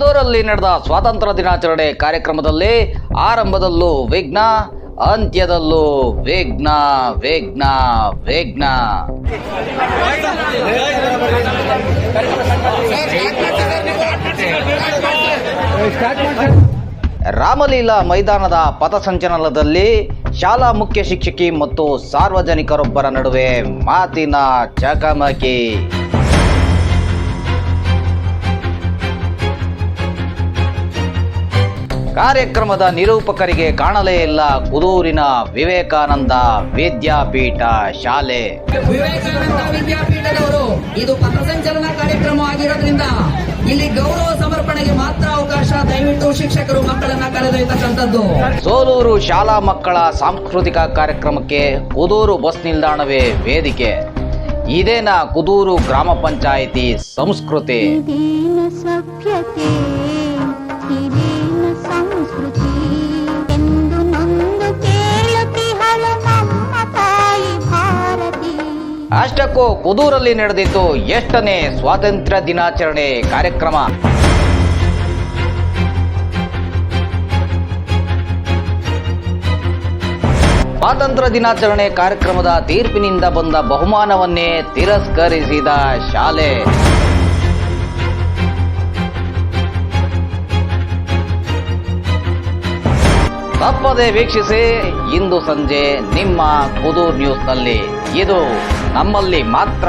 ಕುದೂರಲ್ಲಿ ನಡೆದ ಸ್ವಾತಂತ್ರ್ಯ ದಿನಾಚರಣೆ ಕಾರ್ಯಕ್ರಮದಲ್ಲಿ ಆರಂಭದಲ್ಲೂ ವಿಘ್ನ, ಅಂತ್ಯದಲ್ಲೂ ವಿಘ್ನ ವಿಘ್ನ ವಿಘ್ನ. ರಾಮಲೀಲಾ ಮೈದಾನದ ಪಥಸಂಚಲನದಲ್ಲಿ ಶಾಲಾ ಮುಖ್ಯ ಶಿಕ್ಷಕಿ ಮತ್ತು ಸಾರ್ವಜನಿಕರೊಬ್ಬರ ನಡುವೆ ಮಾತಿನ ಚಕಮಕಿ. ಕಾರ್ಯಕ್ರಮದ ನಿರೂಪಕರಿಗೆ ಕಾಣಲೇ ಇಲ್ಲ ಕುದೂರಿನ ವಿವೇಕಾನಂದ ವಿದ್ಯಾಪೀಠ ಶಾಲೆ. ವಿವೇಕಾನಂದ ವಿದ್ಯಾಪೀಠದವರು ಇದು ಪಥಸಂಚಲನ ಕಾರ್ಯಕ್ರಮ ಆಗಿರೋದ್ರಿಂದ ಇಲ್ಲಿ ಗೌರವ ಸಮರ್ಪಣೆಗೆ ಮಾತ್ರ ಅವಕಾಶ ದಯವಿಟ್ಟು ಶಿಕ್ಷಕರು ಮಕ್ಕಳನ್ನ ಕರೆದೊಯ್ತಕ್ಕಂಥದ್ದು ಸೋಲೂರು ಶಾಲಾ ಮಕ್ಕಳ ಸಾಂಸ್ಕೃತಿಕ ಕಾರ್ಯಕ್ರಮಕ್ಕೆ ಕುದೂರು ಬಸ್ ನಿಲ್ದಾಣವೇ ವೇದಿಕೆ. ಇದೇನ ಕುದೂರು ಗ್ರಾಮ ಪಂಚಾಯಿತಿ ಸಂಸ್ಕೃತಿ? ಅಷ್ಟಕ್ಕೂ ಕುದೂರಲ್ಲಿ ನಡೆದಿತ್ತು ಎಷ್ಟನೇ ಸ್ವಾತಂತ್ರ್ಯ ದಿನಾಚರಣೆ ಕಾರ್ಯಕ್ರಮ. ಸ್ವಾತಂತ್ರ್ಯ ದಿನಾಚರಣೆ ಕಾರ್ಯಕ್ರಮದ ತೀರ್ಪಿನಿಂದ ಬಂದ ಬಹುಮಾನವನ್ನೇ ತಿರಸ್ಕರಿಸಿದ ಶಾಲೆ. ತಪ್ಪದೆ ವೀಕ್ಷಿಸಿ ಇಂದು ಸಂಜೆ ನಿಮ್ಮ ಕುದೂರ್ ನ್ಯೂಸ್ನಲ್ಲಿ ಇದು ನಮ್ಮಲ್ಲಿ ಮಾತ್ರ.